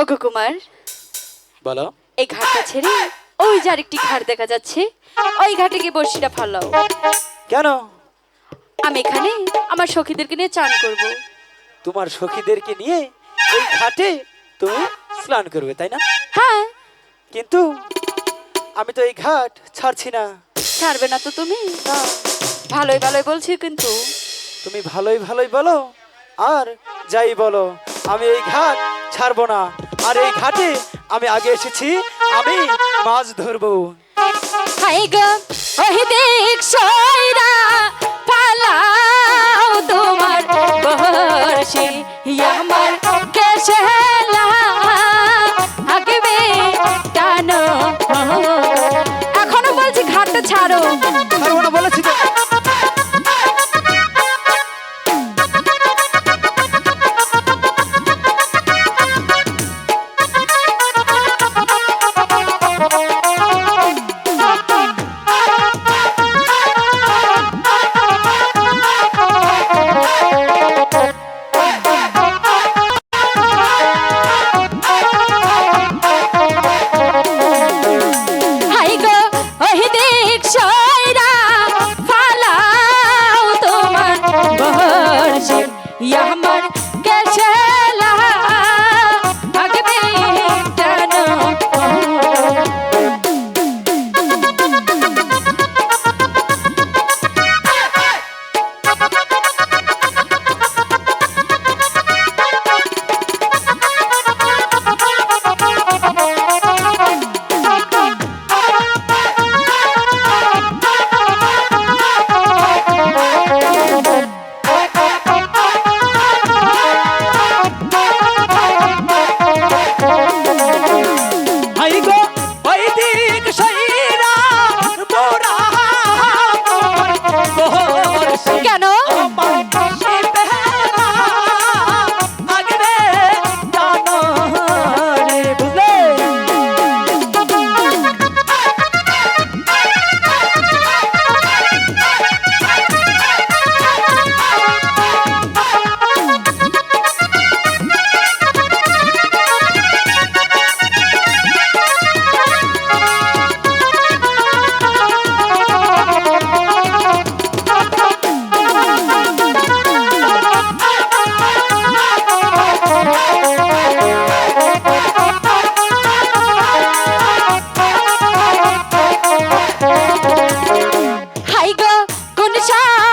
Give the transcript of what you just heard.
ওগো কুমার বলো। এই ঘাটটা ছেড়ে ওই যে আরেকটি ঘাট দেখা যাচ্ছে ওই ঘাটে গিয়ে বড়শিটা ফালাও। কেন? আমি এখানে আমার সখীদেরকে নিয়ে চান করব। তোমার সখীদেরকে নিয়ে এই ঘাটে তুমি স্নান করবে তাই না? হ্যাঁ। কিন্তু আমি তো এই ঘাট ছাড়ছি না। ছাড়বে না তো তুমি? না ভালোই ভালোই বলছি কিন্তু। তুমি ভালোই ভালোই বলো আর যাই বলো আমি এই ঘাট ছাড়বো না। আর এই ঘাটে আমি আগে এসেছি আমি মাছ ধরবো। পালাও তোমার বর্ষি আমার কেশেলা। Yeah, কোন শহরে